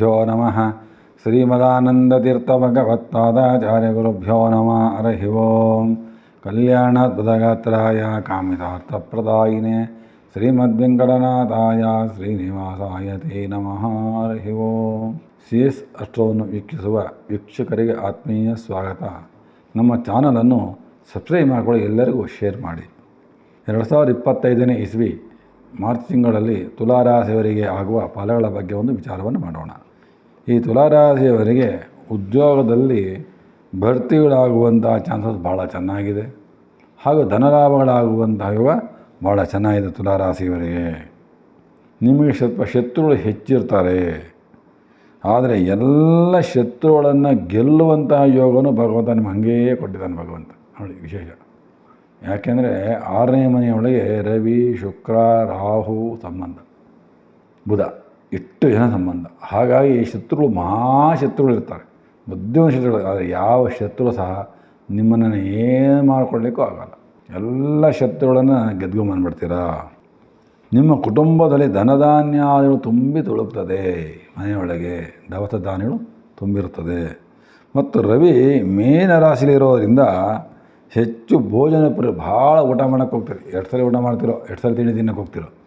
ಶ್ರೀಗುರುಭ್ಯೋ ನಮಃ ಶ್ರೀಮದಾನಂದತೀರ್ಥಭಗವತ್ಪಾದಾಚಾರ್ಯಗುರುಭ್ಯೋ ನಮಃ ಹರಿ ಓಂ ಕಲ್ಯಾಣದ್ಭುತಗಾತ್ರಾಯ ಕಾಮಿತಾರ್ಥಪ್ರದಾಯಿನೇ ಶ್ರೀಮದ್ವೆಂಕಟನಾಥಾಯ ಶ್ರೀನಿವಾಸಾಯ ತೇ ನಮಃ ಹರಿ ಓಂ ಸಿ ಅಷ್ಟವನ್ನು ವೀಕ್ಷಿಸುವ ವೀಕ್ಷಕರಿಗೆ ಆತ್ಮೀಯ ಸ್ವಾಗತ. ನಮ್ಮ ಚಾನಲನ್ನು ಸಬ್ಸ್ಕ್ರೈಬ್ ಮಾಡಿಕೊಳ್ಳಿ, ಎಲ್ಲರಿಗೂ ಶೇರ್ ಮಾಡಿ. ಎರಡು ಸಾವಿರದ ಇಪ್ಪತ್ತೈದನೇ ಇಸ್ವಿ ಮಾರ್ಚ್ ತಿಂಗಳಲ್ಲಿ ತುಲಾರಾಶಿಯವರಿಗೆ ಆಗುವ ಫಲಗಳ ಬಗ್ಗೆ ಒಂದು ವಿಚಾರವನ್ನು ಮಾಡೋಣ. ಈ ತುಲಾರಾಶಿಯವರಿಗೆ ಉದ್ಯೋಗದಲ್ಲಿ ಭರ್ತಿಗಳಾಗುವಂತಹ ಚಾನ್ಸಸ್ ಭಾಳ ಚೆನ್ನಾಗಿದೆ. ಹಾಗೂ ಧನಲಾಭಗಳಾಗುವಂತಹ ಯೋಗ ಭಾಳ ಚೆನ್ನಾಗಿದೆ ತುಲಾರಾಶಿಯವರಿಗೆ. ನಿಮಗೆ ಸ್ವಲ್ಪ ಶತ್ರುಗಳು ಹೆಚ್ಚಿರ್ತಾರೆ. ಆದರೆ ಎಲ್ಲ ಶತ್ರುಗಳನ್ನು ಗೆಲ್ಲುವಂತಹ ಯೋಗನೂ ಭಗವಂತ ನಿಮ್ಗೆ ಹಾಗೇ ಕೊಟ್ಟಿದ್ದಾನೆ ಭಗವಂತ. ನೋಡಿ ವಿಶೇಷ. ಯಾಕೆಂದರೆ ಆರನೇ ಮನೆಯೊಳಗೆ ರವಿ, ಶುಕ್ರ, ರಾಹು, ಸಂಬಂಧ, ಬುಧ. ಇಷ್ಟು ಜನ ಸಂಬಂಧ. ಹಾಗಾಗಿ ಶತ್ರುಗಳು ಮಹಾಶತ್ರುಗಳು ಇರ್ತಾರೆ. ಬುದ್ಧಿವಂತ ಶತ್ರುಗಳು. ಆದರೆ ಯಾವ ಶತ್ರು ಸಹ ನಿಮ್ಮನ್ನು ಏನು ಮಾಡ್ಕೊಳ್ಳಿಕ್ಕೂ ಆಗಲ್ಲ. ಎಲ್ಲ ಶತ್ರುಗಳನ್ನು ಗೆದ್ಕೊಂಬಂದ್ಬಿಡ್ತೀರಾ ನಿಮ್ಮ ಕುಟುಂಬದಲ್ಲಿ ಧನಧಾನ್ಯಾದಿಗಳು ತುಂಬಿ ತುಳುಕ್ತದೆ. ಮನೆಯೊಳಗೆ ದವಸ ಧಾನ್ಯಗಳು ತುಂಬಿರುತ್ತದೆ. ಮತ್ತು ರವಿ ಮೇನ ರಾಶಿಲಿರೋದ್ರಿಂದ ಹೆಚ್ಚು ಭೋಜನ ಪ್ರ ಭಾಳ ಊಟ ಮಾಡೋಕ್ಕೆ ಹೋಗ್ತೀರಿ. ಎರಡು ಸಲ ಊಟ ಮಾಡ್ತಿರೋ ಎರಡು ಸಲ ತಿಂಡಿ ತಿನ್ನೋಕ್ಕೆ ಹೋಗ್ತಿರೋ.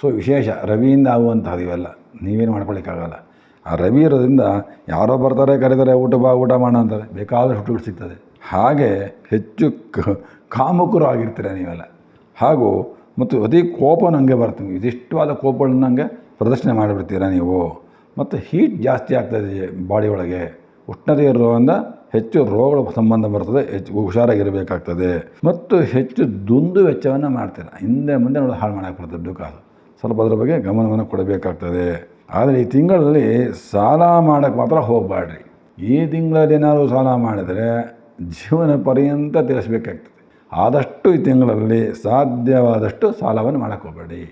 ಸೊ ವಿಶೇಷ ರವಿಯಿಂದ ಆಗುವಂಥದ್ದು ಇವೆಲ್ಲ. ನೀವೇನು ಮಾಡ್ಕೊಳ್ಳಿಕ್ಕಾಗಲ್ಲ. ಆ ರವಿ ಇರೋದ್ರಿಂದ ಯಾರೋ ಬರ್ತಾರೆ, ಕರೀತಾರೆ, ಊಟ ಬಾ, ಊಟ ಮಾಡೋಣ ಅಂತಾರೆ. ಬೇಕಾದಷ್ಟು ಊಟ ಸಿಗ್ತದೆ. ಹಾಗೆ ಹೆಚ್ಚು ಕಾಮುಕರು ಆಗಿರ್ತೀರ ನೀವೆಲ್ಲ. ಹಾಗೂ ಮತ್ತು ಅತಿ ಕೋಪ ನನಗೆ ಬರ್ತೀನಿ ಇದಿಷ್ಟವಾದ ಕೋಪಗಳನ್ನ ನನಗೆ ಪ್ರದರ್ಶನ ಮಾಡಿಬಿಡ್ತೀರ ನೀವು? ಮತ್ತು ಹೀಟ್ ಜಾಸ್ತಿ ಆಗ್ತದೆ ಬಾಡಿ ಒಳಗೆ. ಉಷ್ಣತೆ ಇರೋದ್ರಿಂದ ಹೆಚ್ಚು ರೋಗಗಳ ಸಂಬಂಧ ಬರ್ತದೆ, ಹೆಚ್ಚು ಹುಷಾರಾಗಿರಬೇಕಾಗ್ತದೆ. ಮತ್ತು ಹೆಚ್ಚು ದುಂದು ವೆಚ್ಚವನ್ನು ಮಾಡ್ತೀರ. ಹಿಂದೆ ಮುಂದೆ ನೋಡಿ ಹಾಳು ಮಾಡೋಕ್ಕೆ ಬರ್ತದೆ ದುಃಖ ಕಾಸು. ಸ್ವಲ್ಪ ಅದರ ಬಗ್ಗೆ ಗಮನವನ್ನು ಕೊಡಬೇಕಾಗ್ತದೆ. ಆದರೆ ಈ ತಿಂಗಳಲ್ಲಿ ಸಾಲ ಮಾಡೋಕ್ಕೆ ಮಾತ್ರ ಹೋಗಬಾಡ್ರಿ ಈ ತಿಂಗಳಲ್ಲಿ ಏನಾದರೂ ಸಾಲ ಮಾಡಿದರೆ ಜೀವನ ಪರ್ಯಂತ ತೀರಿಸಬೇಕಾಗ್ತದೆ. ಆದಷ್ಟು ಈ ತಿಂಗಳಲ್ಲಿ ಸಾಧ್ಯವಾದಷ್ಟು ಸಾಲವನ್ನು ಮಾಡೋಕ್ಕೆ ಹೋಗಬೇಡಿ.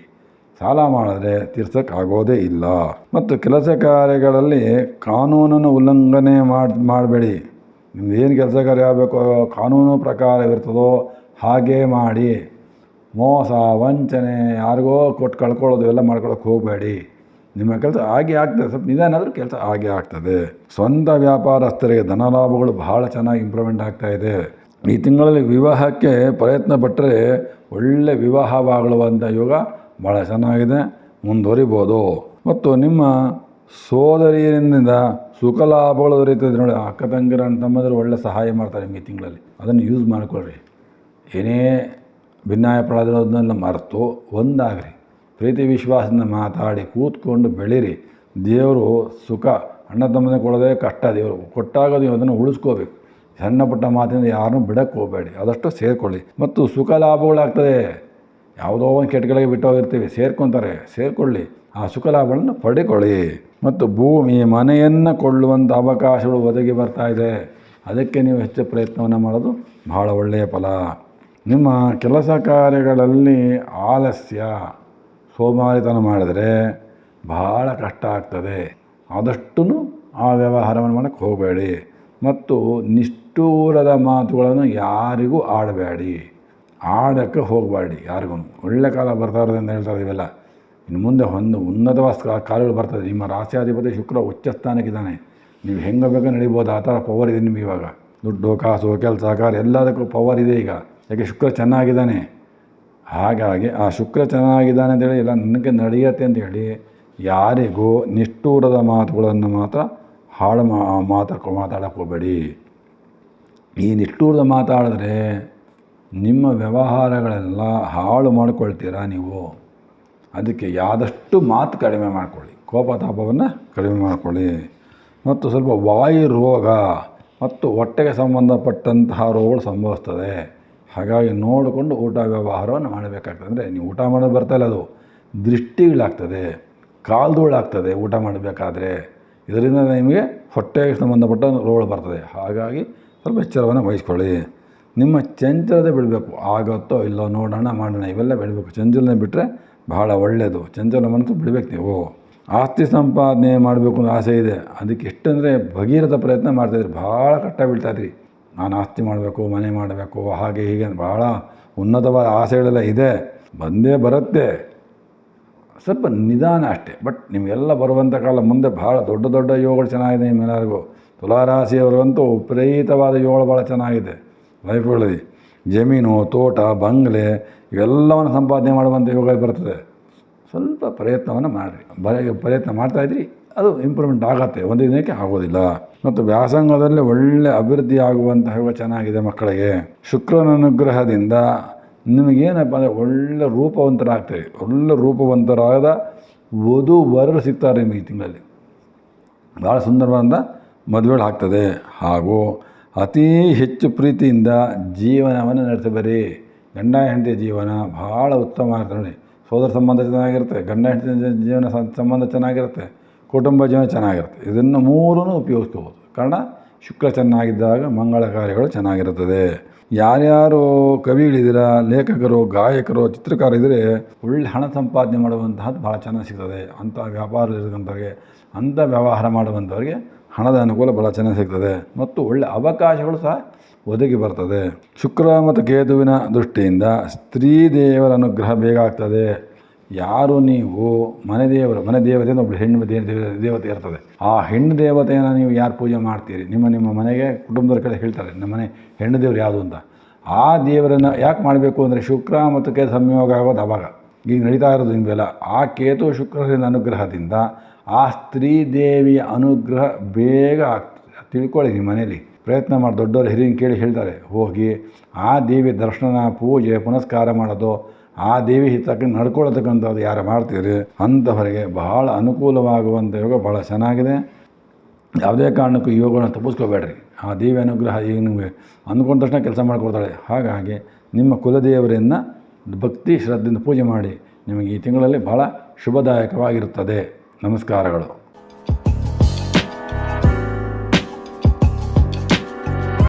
ಸಾಲ ಮಾಡಿದ್ರೆ ತೀರ್ಸೋಕ್ಕಾಗೋದೇ ಇಲ್ಲ. ಮತ್ತು ಕೆಲಸ ಕಾರ್ಯಗಳಲ್ಲಿ ಕಾನೂನನ್ನು ಉಲ್ಲಂಘನೆ ಮಾಡಿ, ಮಾಡಬೇಡಿ. ನಿಮ್ದು ಏನು ಕೆಲಸ ಕಾರ್ಯ ಆಗಬೇಕು, ಕಾನೂನು ಪ್ರಕಾರ ಇರ್ತದೋ ಹಾಗೇ ಮಾಡಿ. ಮೋಸ, ವಂಚನೆ, ಯಾರಿಗೋ ಕೊಟ್ಟು ಕಳ್ಕೊಳ್ಳೋದು ಎಲ್ಲ ಮಾಡ್ಕೊಳಕ್ಕೆ ಹೋಗಬೇಡಿ. ನಿಮ್ಮ ಕೆಲಸ ಹಾಗೆ ಆಗ್ತದೆ. ಸ್ವಲ್ಪ ನಿಧಾನ ಆದರೂ ಕೆಲಸ ಹಾಗೆ ಆಗ್ತದೆ. ಸ್ವಂತ ವ್ಯಾಪಾರಸ್ಥರಿಗೆ ಧನಲಾಭಗಳು ಬಹಳ ಚೆನ್ನಾಗಿ ಇಂಪ್ರೂವ್ಮೆಂಟ್ ಆಗ್ತಾ ಇದೆ. ಈ ತಿಂಗಳಲ್ಲಿ ವಿವಾಹಕ್ಕೆ ಪ್ರಯತ್ನ ಪಟ್ಟರೆ ಒಳ್ಳೆ ವಿವಾಹವಾಗಲುವಂಥ ಯೋಗ ಭಾಳ ಚೆನ್ನಾಗಿದೆ. ಮುಂದುವರಿಬೋದು. ಮತ್ತು ನಿಮ್ಮ ಸೋದರಿಯರಿಂದ ಸುಖ ಲಾಭಗಳು ದೊರೆಯುತ್ತದೆ ನೋಡಿ. ಅಕ್ಕ ತಂಗಿರ ತಮ್ಮಂದಿರು ಒಳ್ಳೆ ಸಹಾಯ ಮಾಡ್ತಾರೆ ನಿಮಗೆ ಈ ತಿಂಗಳಲ್ಲಿ. ಅದನ್ನು ಯೂಸ್ ಮಾಡ್ಕೊಳ್ರಿ. ಏನೇ ಭಿನ್ನಾಭಿಪ್ರಾಯದನ್ನೆಲ್ಲ ಮರೆತು ಒಂದಾಗ್ರಿ. ಪ್ರೀತಿ ವಿಶ್ವಾಸದಿಂದ ಮಾತಾಡಿ, ಕೂತ್ಕೊಂಡು ಬೆಳೀರಿ. ದೇವರು ಸುಖ, ಅಣ್ಣ ತಮ್ಮನೇ ಕೊಡೋದೇ ಕಷ್ಟ. ದೇವರು ಕೊಟ್ಟಾಗ ನೀವು ಅದನ್ನು ಉಳಿಸ್ಕೋಬೇಕು. ಸಣ್ಣ ಪುಟ್ಟ ಮಾತಿನಿಂದ ಯಾರನ್ನೂ ಬಿಡಕ್ಕೆ ಹೋಗಬೇಡಿ. ಆದಷ್ಟು ಸೇರಿಕೊಳ್ಳಿ. ಮತ್ತು ಸುಖ ಲಾಭಗಳಾಗ್ತದೆ. ಯಾವುದೋ ಒಂದು ಕೆಟ್ಟಗಳಿಗೆ ಬಿಟ್ಟು ಹೋಗಿರ್ತೀವಿ. ಸೇರ್ಕೊತಾರೆ. ಸೇರಿಕೊಳ್ಳಿ. ಆ ಸುಖ ಲಾಭಗಳನ್ನು ಪಡೆಕೊಳ್ಳಿ. ಮತ್ತು ಭೂಮಿ, ಮನೆಯನ್ನು ಕೊಳ್ಳುವಂಥ ಅವಕಾಶಗಳು ಒದಗಿ ಬರ್ತಾ ಇದೆ. ಅದಕ್ಕೆ ನೀವು ಹೆಚ್ಚು ಪ್ರಯತ್ನವನ್ನು ಮಾಡೋದು ಬಹಳ ಒಳ್ಳೆಯ ಫಲ. ನಿಮ್ಮ ಕೆಲಸ ಕಾರ್ಯಗಳಲ್ಲಿ ಆಲಸ್ಯ, ಸೋಮಾರಿತನ ಮಾಡಿದರೆ ಬಹಳ ಕಷ್ಟ ಆಗ್ತದೆ. ಆದಷ್ಟು ಆ ವ್ಯವಹಾರವನ್ನು ಮಾಡೋಕ್ಕೆ ಹೋಗಬೇಡಿ. ಮತ್ತು ನಿಷ್ಠೂರದ ಮಾತುಗಳನ್ನು ಯಾರಿಗೂ ಆಡಬೇಡಿ. ಆಡೋಕ್ಕೆ ಹೋಗಬೇಡಿ ಯಾರಿಗೂ. ಒಳ್ಳೆ ಕಾಲ ಬರ್ತಾ ಅಂತ ಹೇಳ್ತಾರೆ ಇವೆಲ್ಲ. ಇನ್ನು ಮುಂದೆ ಒಂದು ಉನ್ನತವಾದ ಕಾಲಗಳು ಬರ್ತದೆ. ನಿಮ್ಮ ರಾಸ್ಯಾಧಿಪತಿ ಶುಕ್ರ ಉಚ್ಚ ಸ್ಥಾನಕ್ಕಿದ್ದಾನೆ. ನೀವು ಹೆಂಗೆ ಬೇಕೋ ನಡಿಬೋದು. ಆ ಥರ ಪವರ್ ಇದೆ ನಿಮಗೆ ಇವಾಗ. ದುಡ್ಡು, ಕಾಸು, ಕೆಲಸ, ಕಾರ್ಯ ಎಲ್ಲದಕ್ಕೂ ಪವರ್ ಇದೆ ಈಗ. ಯಾಕೆ ಶುಕ್ರ ಚೆನ್ನಾಗಿದ್ದಾನೆ? ಹಾಗಾಗಿ ಆ ಶುಕ್ರ ಚೆನ್ನಾಗಿದ್ದಾನೆ ಅಂತೇಳಿ ಎಲ್ಲ ನನಗೆ ನಡೆಯುತ್ತೆ ಅಂತೇಳಿ ಯಾರಿಗೂ ನಿಷ್ಠೂರದ ಮಾತುಗಳನ್ನು ಮಾತ್ರ ಹಾಳು ಮಾ ಮಾತಾಡ್ಕೊ ಮಾತಾಡೋಕ್ಕೆ ಹೋಗಬೇಡಿ ಈ ನಿಷ್ಠೂರದ ಮಾತಾಡಿದ್ರೆ ನಿಮ್ಮ ವ್ಯವಹಾರಗಳೆಲ್ಲ ಹಾಳು ಮಾಡ್ಕೊಳ್ತೀರಾ ನೀವು? ಅದಕ್ಕೆ ಯಾದಷ್ಟು ಮಾತು ಕಡಿಮೆ ಮಾಡಿಕೊಳ್ಳಿ. ಕೋಪ ತಾಪವನ್ನು ಕಡಿಮೆ ಮಾಡಿಕೊಳ್ಳಿ. ಮತ್ತು ಸ್ವಲ್ಪ ವಾಯು ರೋಗ ಮತ್ತು ಹೊಟ್ಟೆಗೆ ಸಂಬಂಧಪಟ್ಟಂತಹ ರೋಗಗಳು ಸಂಭವಿಸ್ತದೆ. ಹಾಗಾಗಿ ನೋಡಿಕೊಂಡು ಊಟ ವ್ಯವಹಾರವನ್ನು ಮಾಡಬೇಕಾಗ್ತದೆ. ಅಂದರೆ ನೀವು ಊಟ ಮಾಡೋದು ಇಲ್ಲ ಅದು. ದೃಷ್ಟಿಗಳಾಗ್ತದೆ. ಕಾಲ್ದೋಳಾಗ್ತದೆ ಊಟ ಮಾಡಬೇಕಾದ್ರೆ. ಇದರಿಂದ ನಿಮಗೆ ಹೊಟ್ಟೆಗೆ ಸಂಬಂಧಪಟ್ಟ ರೋಳು ಬರ್ತದೆ. ಹಾಗಾಗಿ ಸ್ವಲ್ಪ ಎಚ್ಚರವನ್ನು ವಹಿಸ್ಕೊಳ್ಳಿ. ನಿಮ್ಮ ಚಂಚಲತೆ ಬಿಡಬೇಕು. ಆಗುತ್ತೋ ಇಲ್ಲೋ ನೋಡೋಣ, ಮಾಡೋಣ, ಇವೆಲ್ಲ ಬಿಡಬೇಕು. ಚಂಚಲನೆ ಬಿಟ್ಟರೆ ಬಹಳ ಒಳ್ಳೆಯದು ಚಂಚಲ ಮನಸ್ಸು ಬಿಡಬೇಕು ನೀವು. ಆಸ್ತಿ ಸಂಪಾದನೆ ಮಾಡಬೇಕು ಅಂತ ಆಸೆ ಇದೆ. ಅದಕ್ಕೆ ಎಷ್ಟಂದರೆ ಭಗೀರಥ ಪ್ರಯತ್ನ ಮಾಡ್ತಾಯಿದ್ರಿ ಭಾಳ ಕಷ್ಟ ಬೀಳ್ತಾಯಿದ್ರಿ ನಾನು ಆಸ್ತಿ ಮಾಡಬೇಕು, ಮನೆ ಮಾಡಬೇಕು, ಹಾಗೆ ಹೀಗೆ ಭಾಳ ಉನ್ನತವಾದ ಆಸೆಗಳೆಲ್ಲ ಇದೆ. ಬಂದೇ ಬರುತ್ತೆ. ಸ್ವಲ್ಪ ನಿಧಾನ ಅಷ್ಟೇ. ಬಟ್ ನಿಮಗೆಲ್ಲ ಬರುವಂಥ ಕಾಲ ಮುಂದೆ ಭಾಳ ದೊಡ್ಡ ದೊಡ್ಡ ಯೋಗಗಳು ಚೆನ್ನಾಗಿದೆ ನಿಮ್ಮೆಲ್ಲರಿಗೂ ತುಲಾರಾಶಿಯವರಿಗಂತೂ ವಿಪರೀತವಾದ ಯೋಗಗಳು ಭಾಳ ಚೆನ್ನಾಗಿದೆ. ಲೈಫ್ಗಳಲ್ಲಿ ಜಮೀನು, ತೋಟ, ಬಂಗ್ಲೆ ಇವೆಲ್ಲವನ್ನು ಸಂಪಾದನೆ ಮಾಡುವಂಥ ಯೋಗ ಬರ್ತದೆ. ಸ್ವಲ್ಪ ಪ್ರಯತ್ನವನ್ನು ಮಾಡಿರಿ. ಬರ, ಪ್ರಯತ್ನ ಮಾಡ್ತಾಯಿದ್ರಿ ಅದು ಇಂಪ್ರೂವ್ಮೆಂಟ್ ಆಗತ್ತೆ, ಒಂದು ದಿನಕ್ಕೆ ಆಗೋದಿಲ್ಲ. ಮತ್ತು ವ್ಯಾಸಂಗದಲ್ಲಿ ಒಳ್ಳೆ ಅಭಿವೃದ್ಧಿ ಆಗುವಂತಹ ಚೆನ್ನಾಗಿದೆ ಮಕ್ಕಳಿಗೆ. ಶುಕ್ರನ ಅನುಗ್ರಹದಿಂದ ನಿಮಗೇನಪ್ಪ ಅಂದರೆ ಒಳ್ಳೆ ರೂಪವಂತರಾಗ್ತೀರಿ ಒಳ್ಳೆ ರೂಪವಂತರಾದ ವಧು ವರರು ಸಿಗ್ತಾರೆ ನಿಮಗೆ ಈ ತಿಂಗಳಲ್ಲಿ. ಭಾಳ ಸುಂದರವಾದ ಮದುವೆಗಳು ಆಗ್ತದೆ. ಹಾಗೂ ಅತೀ ಹೆಚ್ಚು ಪ್ರೀತಿಯಿಂದ ಜೀವನವನ್ನು ನಡೆಸಬೇರಿ ಗಂಡ ಹೆಂಡತಿ ಜೀವನ ಭಾಳ ಉತ್ತಮ ಆಗ್ತದೆ ನೋಡಿ. ಸೋದರ ಸಂಬಂಧ ಚೆನ್ನಾಗಿರುತ್ತೆ, ಗಂಡ ಹೆಂಡತಿ ಜೀವನ ಸಂಬಂಧ ಚೆನ್ನಾಗಿರುತ್ತೆ. ಕುಟುಂಬ ಜೀವನ ಚೆನ್ನಾಗಿರುತ್ತೆ. ಇದನ್ನು ಮೂರೂ ಉಪಯೋಗಿಸ್ಕೋಬೋದು. ಕಾರಣ ಶುಕ್ರ ಚೆನ್ನಾಗಿದ್ದಾಗ ಮಂಗಳ ಕಾರ್ಯಗಳು ಚೆನ್ನಾಗಿರುತ್ತದೆ. ಯಾರ್ಯಾರು ಕವಿಗಳಿದ್ದೀರ ಲೇಖಕರು, ಗಾಯಕರು ಚಿತ್ರಕಾರ ಇದ್ದರೆ ಒಳ್ಳೆ ಹಣ ಸಂಪಾದನೆ ಮಾಡುವಂತಹದ್ದು ಭಾಳ ಚೆನ್ನಾಗಿ ಸಿಗ್ತದೆ. ಅಂಥ ವ್ಯಾಪಾರ ಇರತಕ್ಕಂಥವ್ರಿಗೆ ಅಂಥ ವ್ಯವಹಾರ ಮಾಡುವಂಥವ್ರಿಗೆ ಹಣದ ಅನುಕೂಲ ಭಾಳ ಚೆನ್ನಾಗಿ ಸಿಗ್ತದೆ. ಮತ್ತು ಒಳ್ಳೆ ಅವಕಾಶಗಳು ಸಹ ಒದಗಿ ಬರ್ತದೆ. ಶುಕ್ರ ಮತ್ತು ಕೇತುವಿನ ದೃಷ್ಟಿಯಿಂದ ಸ್ತ್ರೀ ದೇವರ ಅನುಗ್ರಹ ಬೇಗ ಆಗ್ತದೆ. ಯಾರು ನೀವು ಮನೆ ದೇವರು, ಮನೆ ದೇವತೆ ಅಂತ ಒಬ್ಬಳು ಹೆಣ್ಣು ದೇವ- ದೇವತೆ ಇರ್ತದೆ. ಆ ಹೆಣ್ಣು ದೇವತೆಯನ್ನು ನೀವು ಯಾರು ಪೂಜೆ ಮಾಡ್ತೀರಿ? ನಿಮ್ಮ ನಿಮ್ಮ ಮನೆಗೆ ಕುಟುಂಬದವ್ರ ಕಡೆ ಹೇಳ್ತಾರೆ, ನಮ್ಮ ಮನೆ ಹೆಣ್ಣು ದೇವರು ಯಾವುದು ಅಂತ. ಆ ದೇವರನ್ನು ಯಾಕೆ ಮಾಡಬೇಕು ಅಂದರೆ ಶುಕ್ರ ಮತ್ತು ಕೇತು ಸಂಯೋಗ ಆಗೋದು ಅವಾಗ. ಈಗ ನಡೀತಾ ಇರೋದು ನಿಮಗೆಲ್ಲ ಆ ಕೇತು ಶುಕ್ರರಿಂದ ಅನುಗ್ರಹದಿಂದ ಆ ಸ್ತ್ರೀ ದೇವಿಯ ಅನುಗ್ರಹ ಬೇಗ ತಿಳ್ಕೊಳ್ಳಿ ನಿಮ್ಮ ಮನೇಲಿ. ಪ್ರಯತ್ನ ಮಾಡಿ. ದೊಡ್ಡವರು ಹಿರಿಯನ್ ಕೇಳಿ ಹೇಳ್ತಾರೆ, ಹೋಗಿ ಆ ದೇವಿ ದರ್ಶನ ಪೂಜೆ, ಪುನಸ್ಕಾರ ಮಾಡೋದು ಆ ದೇವಿ ಹಿತಕ್ಕೆ ನಡ್ಕೊಳ್ಳತಕ್ಕಂಥದ್ದು ಯಾರು ಮಾಡ್ತೀರಿ ಅಂಥವರಿಗೆ ಬಹಳ ಅನುಕೂಲವಾಗುವಂಥ ಯೋಗ ಭಾಳ ಚೆನ್ನಾಗಿದೆ. ಯಾವುದೇ ಕಾರಣಕ್ಕೂ ಯೋಗನ ತಪ್ಪಿಸ್ಕೋಬೇಡ್ರಿ. ಆ ದೇವಿ ಅನುಗ್ರಹ ಈಗ ನಿಮಗೆ ಅಂದ್ಕೊಂಡ ತಕ್ಷಣ ಕೆಲಸ ಮಾಡಿಕೊಡ್ತಾಳೆ. ಹಾಗಾಗಿ ನಿಮ್ಮ ಕುಲದೇವರನ್ನು ಭಕ್ತಿ ಶ್ರದ್ಧೆಯಿಂದ ಪೂಜೆ ಮಾಡಿ ನಿಮಗೆ ಈ ತಿಂಗಳಲ್ಲಿ ಭಾಳ ಶುಭದಾಯಕವಾಗಿರುತ್ತದೆ. ನಮಸ್ಕಾರಗಳು.